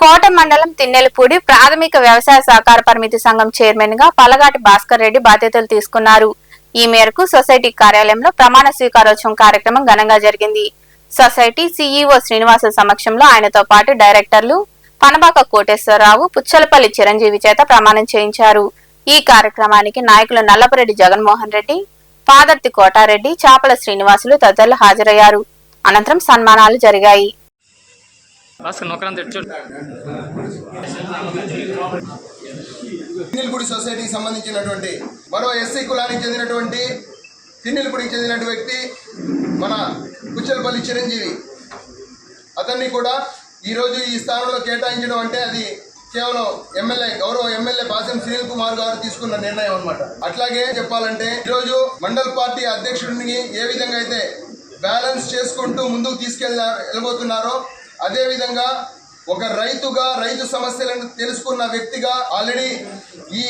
కోట మండలం తిన్నెలపూడి ప్రాథమిక వ్యవసాయ సహకార పరిమితి సంఘం చైర్మన్గా పలగాటి భాస్కర్ రెడ్డి బాధ్యతలు తీసుకున్నారు. ఈ మేరకు సొసైటీ కార్యాలయంలో ప్రమాణ స్వీకారోత్సవం కార్యక్రమం ఘనంగా జరిగింది. సొసైటీ సీఈఓ శ్రీనివాస సమక్షంలో ఆయనతో పాటు డైరెక్టర్లు పనబాక కోటేశ్వరరావు పుచ్చలపల్లి చిరంజీవి చేత ప్రమాణం చేయించారు. ఈ కార్యక్రమానికి నాయకులు నల్లపరెడ్డి జగన్మోహన్ రెడ్డి పాదర్తి కోటారెడ్డి చాపల శ్రీనివాసులు తదితరులు హాజరయ్యారు. అనంతరం సన్మానాలు జరిగాయి. భాస్కర్ నొక్కరం తెచ్చు తిన్నెలపూడి సొసైటీకి సంబంధించినటువంటి మరో ఎస్సీ కులానికి చెందినటువంటి తిన్నెలపూడికి చెందినటువంటి వ్యక్తి మన కుచ్చలపల్లి చిరంజీవి. అతన్ని కూడా ఈరోజు ఈ స్థానంలో కేటాయించడం అంటే అది కేవలం ఎమ్మెల్యే గౌరవ ఎమ్మెల్యే బాసం సునీల్ కుమార్ గారు తీసుకున్న నిర్ణయం అనమాట అట్లాగే చెప్పాలంటే ఈరోజు మండల్ పార్టీ అధ్యక్షుడిని ఏ విధంగా అయితే బ్యాలెన్స్ చేసుకుంటూ ముందుకు తీసుకెళ్ళ వెళ్ళబోతున్నారో అదేవిధంగా ఒక రైతుగా రైతు సమస్యలను తెలుసుకున్న వ్యక్తిగా ఆల్రెడీ ఈ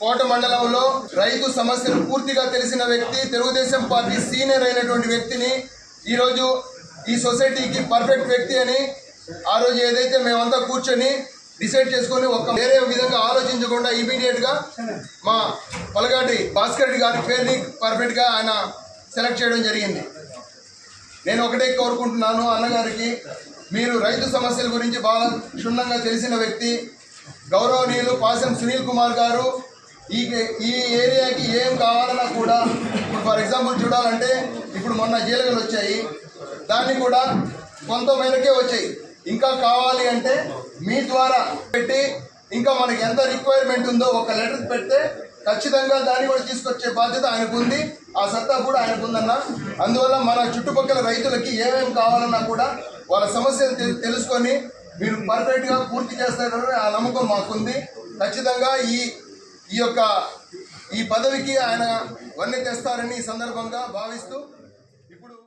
కోట మండలంలో రైతు సమస్యలు పూర్తిగా తెలిసిన వ్యక్తి తెలుగుదేశం పార్టీ సీనియర్ అయినటువంటి వ్యక్తిని ఈరోజు ఈ సొసైటీకి పర్ఫెక్ట్ వ్యక్తి అని ఆ రోజు ఏదైతే మేమంతా కూర్చొని డిసైడ్ చేసుకొని ఒక వేరే విధంగా ఆలోచించకుండా ఇమీడియట్గా మా పలగాటి భాస్కర్ రెడ్డి గారి పేరుని పర్ఫెక్ట్గా ఆయన సెలెక్ట్ చేయడం జరిగింది. నేను ఒకటే కోరుకుంటున్నాను అన్నగారికి మీరు రైతు సమస్యల గురించి బాగా క్షుణ్ణంగా తెలిసిన వ్యక్తి గౌరవనీయులు పాసం సునీల్ కుమార్ గారు ఈ ఈ ఏరియాకి ఏం కావాలన్నా కూడా ఇప్పుడు ఫర్ ఎగ్జాంపుల్ చూడాలంటే ఇప్పుడు మొన్న జీలగలు వచ్చాయి దాన్ని కూడా కొంత మేరకే వచ్చాయి. ఇంకా కావాలి అంటే మీ ద్వారా పెట్టి ఇంకా మనకి ఎంత రిక్వైర్మెంట్ ఉందో ఒక లెటర్ పెడితే ఖచ్చితంగా దాన్ని కూడా తీసుకొచ్చే బాధ్యత ఆయనకు ఉంది. ఆ సత్తా కూడా ఆయనకు ఉందన్న. అందువల్ల మన చుట్టుపక్కల రైతులకి ఏమేమి కావాలన్నా కూడా వాళ్ళ సమస్యలు తె- తెలుసుకొని మీరు పర్ఫెక్ట్గా పూర్తి చేస్తారని ఆ నమ్మకం మాకుంది. ఖచ్చితంగా ఈ ఈ యొక్క ఈ పదవికి ఆయన వన్నె తెస్తారని ఈ సందర్భంగా భావిస్తూ